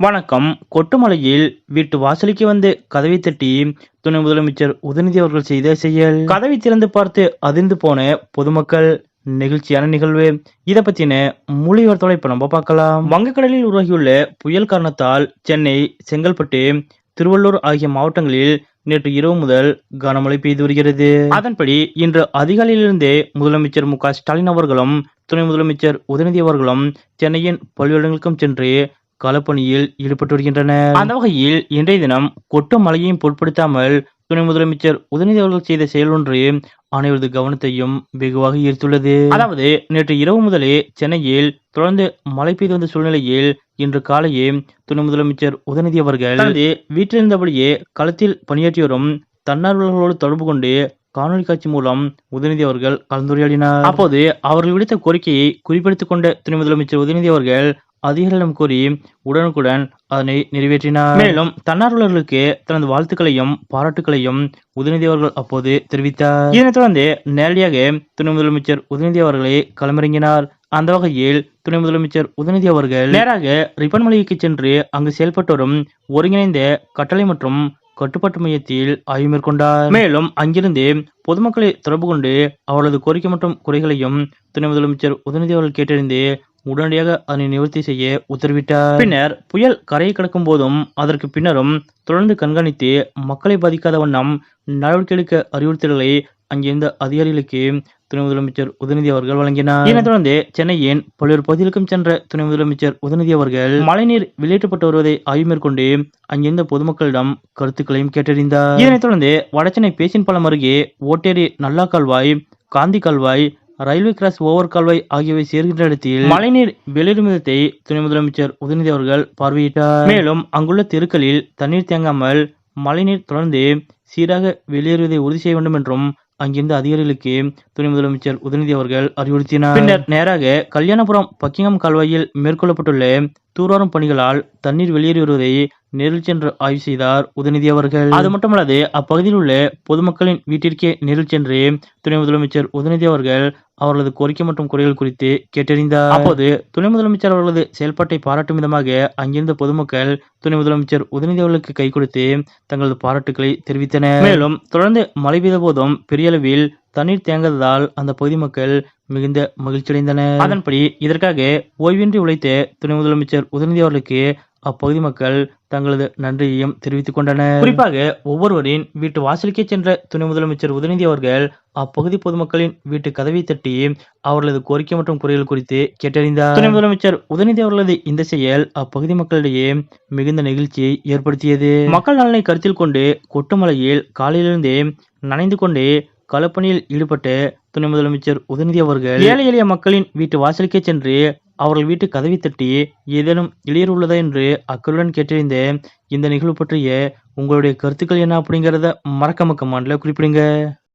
வணக்கம். கொட்டுமலையில் வீட்டு வாசலுக்கு வந்து கதவை தட்டி துணை முதலமைச்சர் உதயநிதி அவர்கள் செய்த செயல். கதவை திறந்து பார்த்து அதிர்ந்து போன பொதுமக்கள் நெகிழ்ச்சியான நிகழ்வு. இதை பத்தின முழு இப்ப நம்ம பார்க்கலாம். வங்கக்கடலில் உருவாகியுள்ள புயல் காரணத்தால் சென்னை செங்கல்பட்டு திருவள்ளூர் ஆகிய மாவட்டங்களில் நேற்று இரவு முதல் கனமழை பெய்து வருகிறது. அதன்படி இன்று அதிகாலையிலிருந்தே முதலமைச்சர் மு ஸ்டாலின் அவர்களும் துணை முதலமைச்சர் உதயநிதி அவர்களும் சென்னையின் பல்வேறு இடங்களுக்கும் சென்று களப்பணியில் ஈடுபட்டு வருகின்றனர் அந்த வகையில் இன்றைய தினம் கொட்டும் மழையையும் பொருட்படுத்தாமல் துணை முதலமைச்சர் உதயநிதி அவர்கள் செய்த செயல் ஒன்று அனைவரது கவனத்தையும் வெகுவாக ஈர்த்துள்ளது. அதாவது நேற்று இரவு முதலே சென்னையில் தொடர்ந்து மழை பெய்து வந்த சூழ்நிலையில் இன்று காலையே துணை முதலமைச்சர் உதயநிதி அவர்கள் தனது வீட்டிலிருந்தபடியே களத்தில் பணியாற்றி வரும் தன்னார்வலர்களோடு தொடர்பு கொண்டு காணொலி காட்சி மூலம் உதயநிதி அவர்கள் கலந்துரையாடினார். அப்போது அவர்கள் விடுத்த கோரிக்கையை குறிப்பிடுத்திக் கொண்ட துணை முதலமைச்சர் உதயநிதி அவர்கள் அதிகாரிகளிடம் கூறி உடனுக்குடன் அதனை நிறைவேற்றினார். மேலும் தன்னார்வலர்களுக்கு தனது வாழ்த்துக்களையும் பாராட்டுகளையும் உதயநிதி அவர்கள் அப்போது தெரிவித்தார். இதனைத் தொடர்ந்து நேரடியாக துணை முதலமைச்சர் உதயநிதி அவர்களை களமிறங்கினார். அந்த வகையில் துணை முதலமைச்சர் உதயநிதி அவர்கள் நேராக ரிப்பன் மலைக்கு சென்று அங்கு செயல்பட்டு வரும் ஒருங்கிணைந்த கட்டளை மற்றும் கட்டுப்பாட்டு மையத்தில் ஆய்வு மேற்கொண்டார். மேலும் அங்கிருந்து பொதுமக்களை தொடர்பு கொண்டு அவரது கோரிக்கை மற்றும் குறைகளையும் துணை முதலமைச்சர் உதயநிதி அவர்கள் கேட்டறிந்து உடனடியாக அதனை நிவர்த்தி செய்ய உத்தரவிட்டார். பின்னர் புயல் கரையை கடக்கும் போதும் அதற்கு பின்னரும் தொடர்ந்து கண்காணித்து மக்களை பாதிக்காத வண்ணம் நடவடிக்கை எடுக்க அறிவுறுத்தல்களை அங்கிருந்த அதிகாரிகளுக்கு துணை முதலமைச்சர் உதயநிதி அவர்கள் வழங்கினார். இதனைத் தொடர்ந்து சென்னையின் பல்வேறு பகுதிகளுக்கும் சென்ற துணை முதலமைச்சர் உதயநிதி அவர்கள் மழைநீர் வெளியேற்றப்பட்டு வருவதை ஆய்வு மேற்கொண்டு அங்கிருந்த பொதுமக்களிடம் கருத்துக்களையும் கேட்டறிந்தார். இதனைத் தொடர்ந்து வடசென்னை பேசின் பாலம் அருகே ஓட்டேரி நல்லா கால்வாய் காந்தி கால்வாய் ரயில்வே கிராஸ் ஓவர் கால்வாய் ஆகியவை சேர்கின்ற இடத்தில் மழைநீர் வெளியிடும் துணை முதலமைச்சர் உதயநிதி அவர்கள் பார்வையிட்டார். மேலும் அங்குள்ள தெருக்களில் தண்ணீர் தேங்காமல் மழைநீர் தொடர்ந்து சீராக வெளியேறுவதை உறுதி செய்ய வேண்டும் என்றும் அங்கிருந்த அதிகாரிகளுக்கு துணை முதலமைச்சர் உதயநிதி அவர்கள் அறிவுறுத்தினார். பின்னர் நேராக கல்யாணபுரம் பக்கிங்ஹாம் கால்வாயில் மேற்கொள்ளப்பட்டுள்ள தூர்வாரும் பணிகளால் தண்ணீர் வெளியேறி வருவதை நேரில் சென்று ஆய்வு செய்தார் உதயநிதி அவர்கள். அது மட்டுமல்லாது அப்பகுதியில் உள்ள பொதுமக்களின் வீட்டிற்கே நேரில் சென்று துணை முதலமைச்சர் உதயநிதி அவர்கள் அவர்களது கோரிக்கை மற்றும் குறைகள் குறித்து கேட்டறிந்தார். அப்போது துணை முதலமைச்சர் அவர்களது செயல்பாட்டை பாராட்டும் விதமாக அங்கிருந்த பொதுமக்கள் துணை முதலமைச்சர் உதயநிதி அவர்களுக்கு கை கொடுத்து தங்களது பாராட்டுகளை தெரிவித்தனர். மேலும் தொடர்ந்து மழை பெய்த போதும் பெரிய அளவில் தண்ணீர் தேங்காததால் அந்த பகுதி மக்கள் மிகுந்த மகிழ்ச்சியடைந்தனர். அதன்படி இதற்காக ஓய்வின்றி உழைத்த துணை முதலமைச்சர் உதயநிதி அவர்களுக்கு அப்பகுதி மக்கள் தங்களது நன்றியையும் தெரிவித்துக் கொண்டனர். குறிப்பாக ஒவ்வொருவரின் வீட்டு வாசலுக்கே சென்ற துணை முதலமைச்சர் உதயநிதி அவர்கள் அப்பகுதி பொதுமக்களின் வீட்டு கதவை தட்டி அவர்களது கோரிக்கை மற்றும் குறைகள் குறித்து கேட்டறிந்தார். துணை முதலமைச்சர் உதயநிதி அவர்களது இந்த செயல் அப்பகுதி மக்களிடையே மிகுந்த நெகிழ்ச்சியை ஏற்படுத்தியது. மக்கள் நலனை கருத்தில் கொண்டு கொட்டுமலையில் காலையிலிருந்தே நனைந்து கொண்டே களப்பணியில் ஈடுபட்ட துணை முதலமைச்சர் உதயநிதி அவர்கள் ஏழை எளிய மக்களின் வீட்டு வாசலுக்கே சென்று அவர்கள் வீட்டு கதவை தட்டி ஏதேனும் இளையர் உள்ளதா? என்று அக்கறையுடன் கேட்டறிந்த இந்த நிகழ்வு பற்றிய உங்களுடைய கருத்துக்கள் என்ன? அப்படிங்கிறத மறக்காம கமாண்ட்ல குறிப்பிடுங்க.